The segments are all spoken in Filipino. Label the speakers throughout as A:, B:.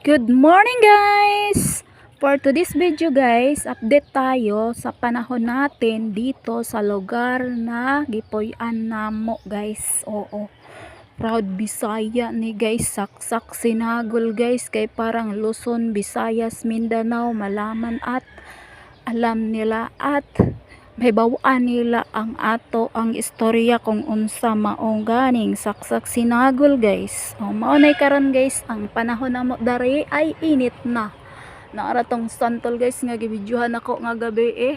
A: Good morning guys! For today's video guys, update tayo sa panahon natin dito sa lugar na Gipoyan namo guys. Oo. Proud Bisaya ni guys, saksak sinagol guys kay parang Luzon, Visayas, Mindanao, malaman at alam nila at may bawaan nila ang ato ang istorya kung unsa maong ganing saksak sinagol guys. O maunay karon guys. Ang panahon na mo dari ay init na. Naara tong santol guys nga gibidyohan ako nga gabi eh.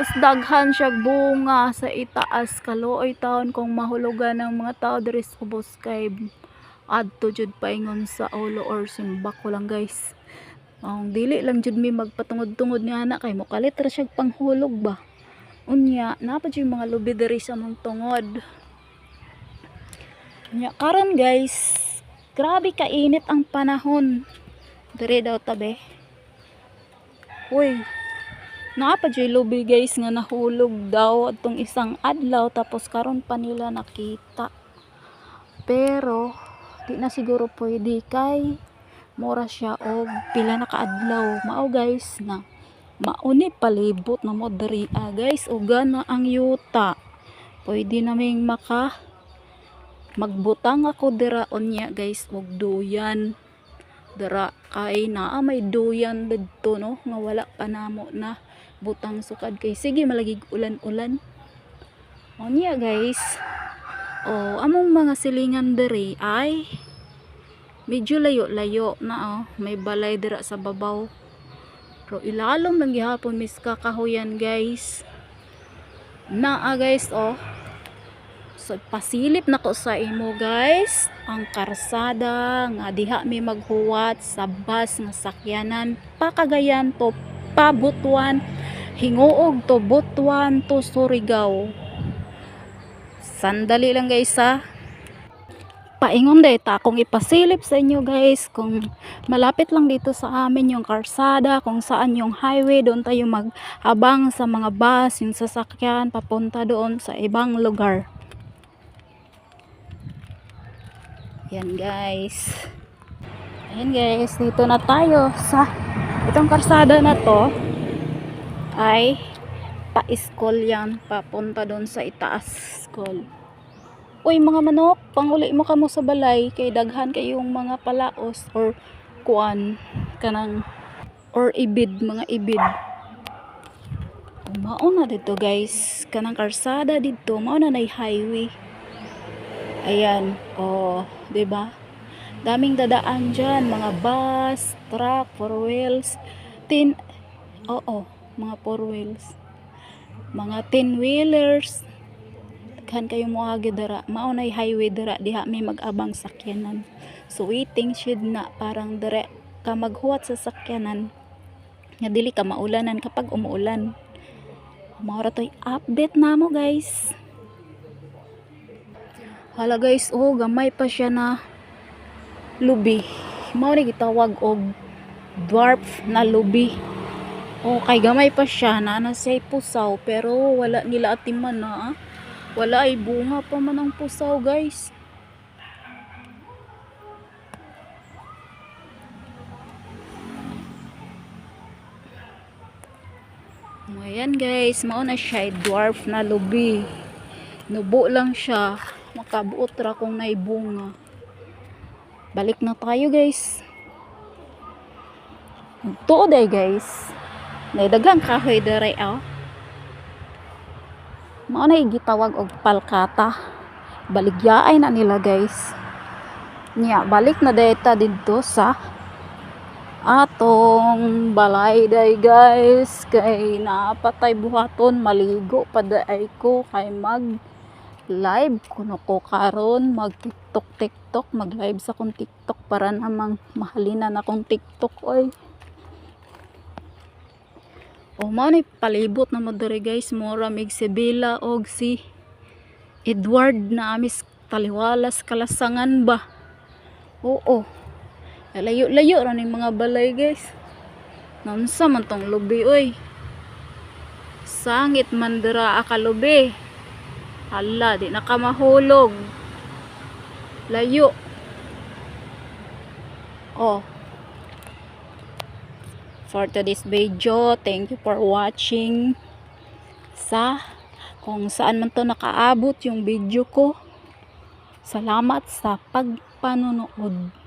A: Tapos daghan siya bunga sa itaas. Kaluoy taon kung mahulugan ng mga tao diri sa ubos kay adto jud paingon sa ulo or simba ko lang guys. Ang dili lang jud mi magpatungod-tungod ni anak kay mo kalit ra siya panghulog ba unya napad yung mga lubi diri sa mong tungod. Unya karon guys grabe kainit ang panahon. Diri daw tabi. Uy napad yung lubi guys nga nahulog daw atong isang adlaw tapos karon pa nila nakita. Pero di na siguro pwede kay mura siya og pila na kaadlaw. Mao guys na mauni palibot na mo diri ah, guys. Ug gana ang yuta. Pwede naming maka magbutang ako dira unya guys. Og duyan. Dira kay naa may duyan didto no? Nga wala pa namo na butang sukad. Kay sige malagig ulan-ulan. Unya guys. Oh among mga silingan diri ay medyo layo-layo na oh. May balay dira sa babaw pero ilalom lang gihapon mis kakahuyan guys. Naa guys oh. So pasilip na ko sa imo guys. Ang karsada nga diha mi maghuwat sa bus nga sakyanan. Pakagayan to pabutuan hinguog to butuan to Surigao sandali lang guys ha paingon day ta kung ipasilip sa inyo guys. Kung malapit lang dito sa amin yung karsada kung saan yung highway doon tayo maghabang sa mga bus yung sasakyan papunta doon sa ibang lugar. Yan guys. Ayan guys. Dito na tayo sa itong karsada na to. Ay pa-school yan papunta doon sa itaas school Uy mga manok, panguli mo kamo sa balay kay daghan kayong mga palaos or kuan kanang or ibid, mga ibid. Mao na dito guys, kanang karsada dito, mao na nay highway. Ayan, oh, 'di ba? Daming dadaan diyan, mga bus, truck, four wheels, tin Oo, mga four wheels. Mga ten wheelers, daghan kayo moagi dara. Maunay highway dara diha may mag-abang sakyanan. So waiting shed na parang dara ka maghuwat sa sakyanan. Nga dili ka maulanan kapag umuulan. Maura to'y update na mo guys. Hala guys oh gamay pa siya na lubi. Mao ni gitawag og dwarf na lubi. Oh kay gamay pa siya na na siya pusaw pero wala nila atiman na ah. Wala ay bunga pa man ang pusaw guys. Ayan guys, mao na siya dwarf na lubi. Nubo lang siya. Makabuot ra kung naibunga. Balik na tayo guys. Tuod ay guys. Naidagang kahoy dere oh mao na gitawag og palkata. Baligyaay na nila guys. Niya balik na data dito sa atong balay day guys. Kay napatay buhaton maligo pa day ko. Kay mag live kuno ko karon. Mag tiktok tiktok. Mag live sa kong tiktok para namang mahalinan akong tiktok oy o mao ni palibot na mo diri guys. Mura mig Sebila og si Edward na amis taliwalas kalasangan ba? Oo. Layo layo ra ni mga balay guys. Nansa man tong lubi oy. Sangit man dira akalubi hala di na ka mahulog. Layo. Oh for today's video. Thank you for watching sa kung saan man to nakaabot yung video ko. Salamat sa pagpanonood.